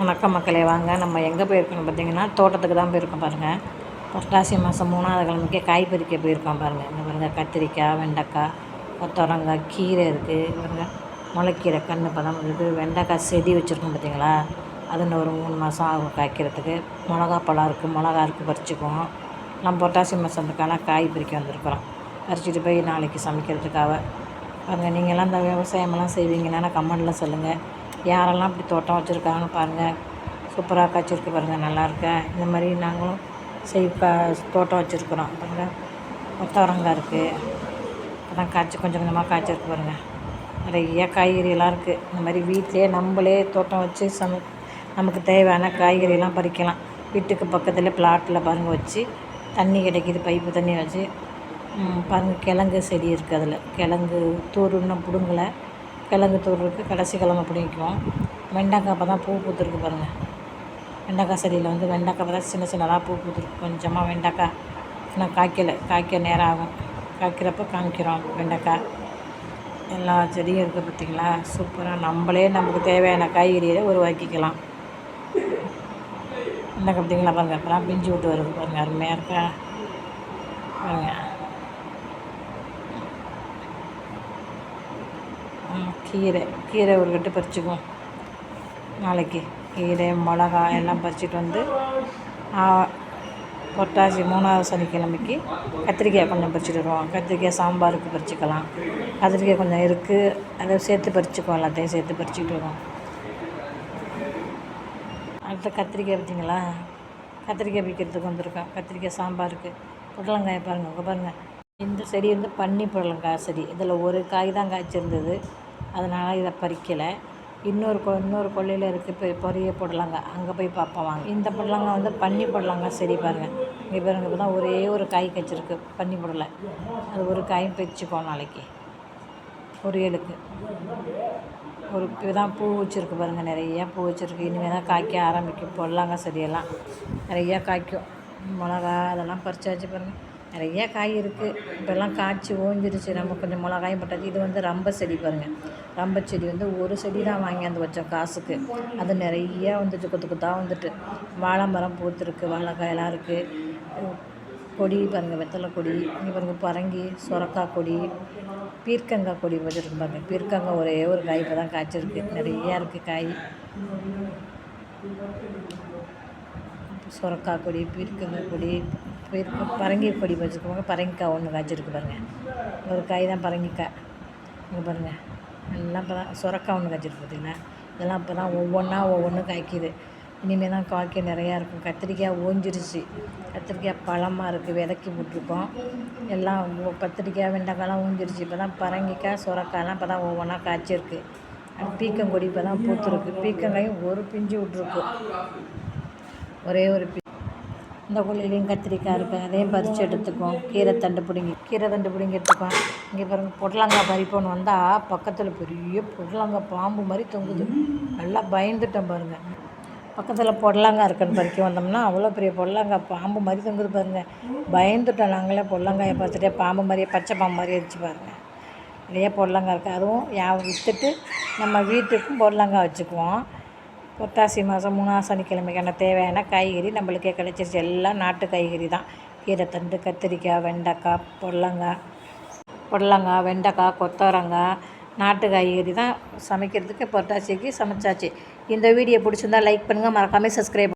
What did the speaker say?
வணக்கம் மக்களே வாங்க. நம்ம எங்கே போயிருக்கோம் பார்த்தீங்கன்னா தோட்டத்துக்கு தான் போயிருக்கோம் பாருங்கள் புரட்டாசி மாதம் மூணாவது கிழமைக்கே காய் பறிக்க போயிருக்கோம் பாருங்கள் இந்த பாருங்கள் கத்திரிக்காய் வெண்டைக்காய் கொத்தவரங்காய் கீரை இருக்குது பாருங்கள் முளைக்கீரை கன்று பதம் இருக்குது வெண்டைக்காய் செடி வச்சுருக்கோம் பார்த்தீங்களா? அது இன்னும் ஒரு மூணு மாதம் ஆகும் காய்க்கிறதுக்கு. மிளகா பழம் இருக்குது மிளகா இருக்குது பறிச்சுக்குவோம். நம்ம புரட்டாசி மாதத்துக்கான காய் பறிக்க வந்திருக்கிறோம். பறிச்சுட்டு போய் நாளைக்கு சமைக்கிறதுக்காக. பாருங்கள் நீங்கள்லாம் இந்த விவசாயமெல்லாம் செய்வீங்கன்னா கமெண்டில் சொல்லுங்கள் யாரெல்லாம் இப்படி தோட்டம் வச்சுருக்காங்கன்னு பாருங்கள் சூப்பராக காய்ச்சிருக்கு பாருங்கள் நல்லாயிருக்க. இந்த மாதிரி நாங்களும் செய் தோட்டம் வச்சுருக்குறோம் பாருங்கள் கொத்தவரங்காய் இருக்குது அப்புறம் காய்ச்சி கொஞ்சம் கொஞ்சமாக காய்ச்சிருக்கு பாருங்கள் நிறைய காய்கறியெல்லாம் இருக்குது இந்த மாதிரி வீட்டிலே நம்மளே தோட்டம் வச்சு சம நமக்கு தேவையான காய்கறியெல்லாம் பறிக்கலாம். வீட்டுக்கு பக்கத்தில் பிளாட்டில் பாருங்கள் வச்சு தண்ணி கிடைக்கிது பைப்பு தண்ணி வச்சு. பாருங்கள் கிழங்கு செடி இருக்குது அதில். கிழங்கு தூர் இன்னும் பிடுங்கலை. கிழங்கு தூர் இருக்குது கடைசி கிழமை பிடிக்குவோம் வெண்டைக்காய் அப்போ தான் பூ பூத்துருக்கு பாருங்கள் வெண்டைக்காய் செடியில் வந்து வெண்டைக்காய் பார்த்தா சின்ன சின்னதாக பூ பூத்துருக்கு. கொஞ்சமாக வெண்டைக்காய். இன்னும் காய்க்கலை. காய்க்க நேரம் ஆகும். காய்க்கிறப்ப காமிக்கிறோம் வெண்டைக்காய். எல்லா செடியும் இருக்குது பார்த்தீங்களா? சூப்பராக நம்மளே நமக்கு தேவையான காய்கறியை உருவாக்கிக்கலாம் வெண்டைக்காய் பார்த்தீங்களா பாருங்கள் அப்புறம் பிஞ்சு விட்டு வருது பாருங்கள் அருமையாக இருக்கா? பாருங்கள் கீரை கீரை ஒரு கட்டு பறிச்சுக்குவோம். நாளைக்கு கீரை மிளகா எல்லாம் பறிச்சுட்டு வந்து பொட்டாசி மூணாவது சனிக்கிழமைக்கு கத்திரிக்காய் கொஞ்சம் பறிச்சுட்டு வருவோம். கத்திரிக்காய் சாம்பாருக்கு பறிச்சுக்கலாம். கத்திரிக்காய் கொஞ்சம் இருக்குது அதை சேர்த்து பறிச்சுக்குவோம். எல்லாத்தையும் சேர்த்து பறிச்சுட்டு வருவோம். அடுத்த கத்திரிக்காய் பார்த்தீங்களா? கத்திரிக்காய் பிடிக்கிறதுக்கு வந்திருக்கோம். கத்திரிக்காய் சாம்பாருக்கு. புடலங்காயை பாருங்கள் பாருங்கள் இந்த செடி வந்து பன்னி புடலங்காய் செடி. இதில் ஒரு காய் தான் காய்ச்சிருந்தது. அதனால் இதை பறிக்கலை. இன்னொரு கொ இன்னொரு கொல்லையில் இருக்குது பெ பெரிய புடலங்காய் அங்கே போய் பார்ப்போம் வாங்க. இந்த புடலங்காய் வந்து பன்னி புடலங்காய் செடி பாருங்கள் இங்கே பாருங்க இப்போ தான் ஒரே ஒரு காய் காய்ச்சிருக்கு. பன்னி புடலை. அது ஒரு காயும் பறிச்சுக்கோ நாளைக்கு. பொரியலுக்கு ஒரு இப்போ தான் பூ வச்சுருக்கு பாருங்கள் நிறையா பூ வச்சுருக்கு. இனிமேல் தான் காய்க்க ஆரம்பிக்கும். பொடலாங்க செடியெல்லாம். நிறையா காய்க்கும். மிளகா அதெல்லாம் பறிச்சாச்சு பாருங்கள் நிறையா காய் இருக்குது இப்போல்லாம் காய்ச்சி ஓஞ்சிருச்சு. நம்ம கொஞ்சம் மிளகாயும் போட்டாச்சு. இது வந்து ரம்ப செடி பாருங்கள் ரம்ப செடி வந்து ஒரு செடி தான் வாங்கியாந்து வச்சோம் காசுக்கு. அது நிறையா வந்துட்டு கொத்து கொத்தாக வந்துட்டு. வாழை மரம் பூத்துருக்கு. வாழைக்காயெல்லாம் இருக்குது கொடி பாருங்கள் வெத்தலை கொடி. இங்கே பாருங்கள் பரங்கி சுரக்காய் கொடி பீர்க்கங்காய் கொடி வச்சுருக்கு பாருங்கள் பீர்க்கங்காய் ஒரே ஒரு காய் இப்போ தான் காய்ச்சிருக்கு. நிறையா இருக்குது காய். சுரக்காய் கொடி பீர்க்கங்காய் கொடி பீர்க்க பரங்கி கொடி வச்சுக்கோங்க. பரங்கிக்காய் ஒன்று காய்ச்சிருக்கு பாருங்கள் ஒரு காய் தான் பரங்கிக்காய். இங்கே பாருங்கள் எல்லாம் இப்போ தான் சுரக்காய் ஒன்று காய்ச்சிருக்கு பார்த்தீங்கன்னா இதெல்லாம் இப்போ தான் ஒவ்வொன்றா ஒவ்வொன்றும் காய்க்குது. இனிமேல் தான் காய்க்க நிறையா இருக்கும். கத்திரிக்காய் ஓஞ்சிருச்சு. கத்திரிக்காய் பழமாக இருக்குது விதைக்கி விட்ருக்கோம் எல்லாம் கத்திரிக்காய் வெண்டைக்காய்லாம் ஊஞ்சிருச்சு இப்போ தான் பரங்கிக்காய் சுரக்காய்லாம் இப்போ தான் ஒவ்வொன்றா காய்ச்சிருக்கு. பீக்கங்கொடி இப்போ தான் பூத்துருக்கு. பீக்கங்காயும் ஒரு பிஞ்சு விட்ருக்கு ஒரே ஒரு பி இந்த கொள்ளையிலையும் கத்திரிக்காய் இருக்குது அதையும் பறித்து எடுத்துக்குவோம். கீரை தண்டு பிடுங்கி கீரை தண்டு பிடுங்கி எடுத்துக்குவோம் இங்கே பாருங்கள் பொடலங்காய் பறிப்போன்னு வந்தால் பக்கத்தில் பெரிய பொடலங்காய் பாம்பு மாதிரி தொங்குது. நல்லா பயந்துட்டோம் பாருங்கள் பக்கத்தில் பொடலங்காய் இருக்குன்னு பறிக்க வந்தோம்னா அவ்வளோ பெரிய பொடலங்காய் பாம்பு மாதிரி தொங்குது பாருங்கள் பயந்துட்டோம் நாங்களே பொடலங்காயை பார்த்துட்டே பாம்பு மாதிரியே பச்சை பாம்பு மாதிரி அடிச்சு பாருங்கள் நிறைய பொடலங்காய் இருக்குது அதுவும் யா விற்றுட்டு நம்ம வீட்டுக்கும் பொடலங்காய் வச்சுக்குவோம். புத்தாசி மாதம் மூணாவது சனிக்கிழமைக்கான தேவையான காய்கறி நம்மளுக்கே கிடைச்சிருச்சு. எல்லாம் நாட்டு காய்கறி தான். கீரைத்தண்டு கத்திரிக்காய் வெண்டைக்காய் பொடலங்காய் புடலங்காய் வெண்டைக்காய் கொத்தவரங்காய் நாட்டு காய்கறி தான் சமைக்கிறதுக்கு புரட்டாசிக்கு சமைச்சாச்சு. இந்த வீடியோ பிடிச்சிருந்தா லைக் பண்ணுங்கள் மறக்காமல் சப்ஸ்கிரைப்